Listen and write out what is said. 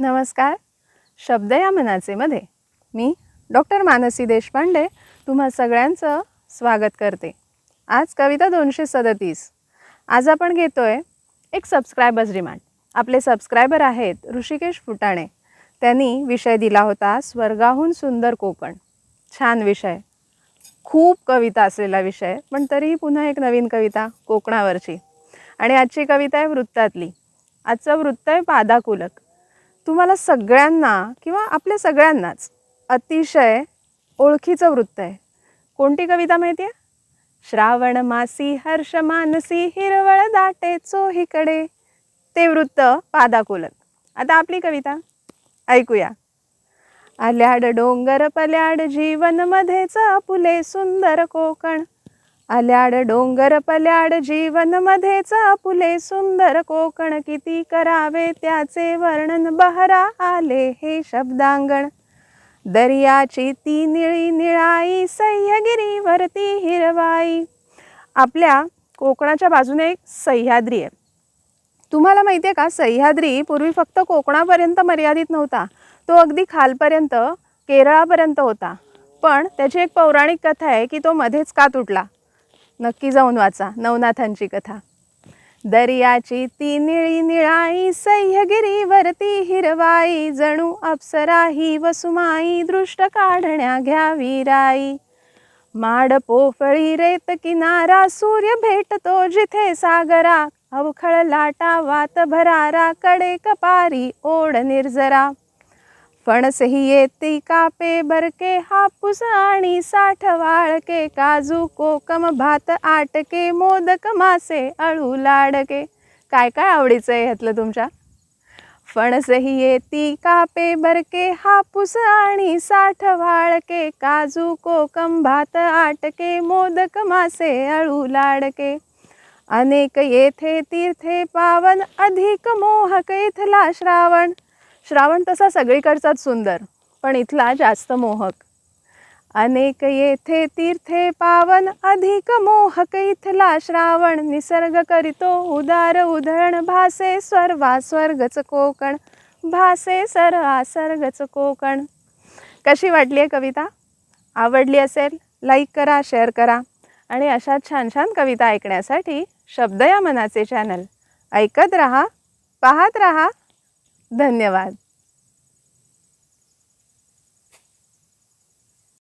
नमस्कार. शब्द या मनाचेमध्ये मी डॉक्टर मानसी देशपांडे तुम्हा सगळ्यांचं स्वागत करते. आज कविता दोनशे सदतीस. आज आपण घेतो आहे एक सबस्क्रायबर्स डिमांड आपले सबस्क्रायबर आहेत ऋषिकेश फुटाणे. त्यांनी विषय दिला होता स्वर्गाहून सुंदर कोकण. छान विषय. खूप कविता असलेला विषय पण तरीही पुन्हा एक नवीन कविता कोकणावरची. आणि आजची कविता आहे वृत्तातली. आजचं वृत्त आहे पादाकुलक. तुम्हाला सगळ्यांना किंवा आपल्या सगळ्यांनाच अतिशय ओळखीचं वृत्त आहे. कोणती कविता माहिती आहे श्रावण मासी हर्ष मानसी हिरवळ दाटे चोहीकडे. ते वृत्त पादाकुलन. आता आपली कविता. ऐकूया. आल्याड डोंगर पल्याड जीवन मध्येच आपुले सुंदर कोकण. आल्याड डोंगर पल्याड जीवन मध्येच आपुले सुंदर कोकण किती करावे त्याचे वर्णन बहरा आले हे शब्दांगण. दर्याची ती निळी निळाई सह्यागिरीवरती हिरवाई. आपल्या कोकणाच्या बाजूने एक सह्याद्री आहे. तुम्हाला माहिती आहे का सह्याद्री पूर्वी फक्त कोकणापर्यंत मर्यादित नव्हता. तो अगदी खालपर्यंत केरळापर्यंत होता. पण त्याची एक पौराणिक कथा आहे की तो मध्येच का तुटला? नक्की जाऊन वाचा नवनाथांची कथा. दर्याची ती निळी निळाई सह्यगिरीवरती हिरवाई जणू अप्सरा ही वसुमाई दृष्ट काढण्या घ्यावी राई. माड पोफळी रेत किनारा सूर्य भेटतो जिथे सागरा. अवखळ लाटा वात भरारा कडे कपारी ओढ निर्जरा. फणसही येते कापे बरके हापूस आणि साठ वाळके काजू कोकम भात आटके मोदक मासे अळू लाडके. काय काय आवडीचं आहे ह्यातलं तुमच्या? फणसही येती कापे बरके हापूस आणि साठ वाळके काजू कोकम भात आटके मोदक मासे अळू लाडके. अनेक येथे तीर्थे पावन अधिक मोहक इथला श्रावण. श्रावण तसा सगळीकडचाच सुंदर पण इथला जास्त मोहक. अनेक येथे तीर्थे पावन अधिक मोहक इथला श्रावण निसर्ग करीतो उदार उधळण भासे स्वर्वा स्वर्गच कोकण भासे सर्वा सर्गच कोकण. कशी वाटली आहे कविता? आवडली असेल लाईक करा शेअर करा. आणि अशा छान छान कविता ऐकण्यासाठी शब्द या मनाचे चॅनल. ऐकत रहा पाहत रहा. धन्यवाद.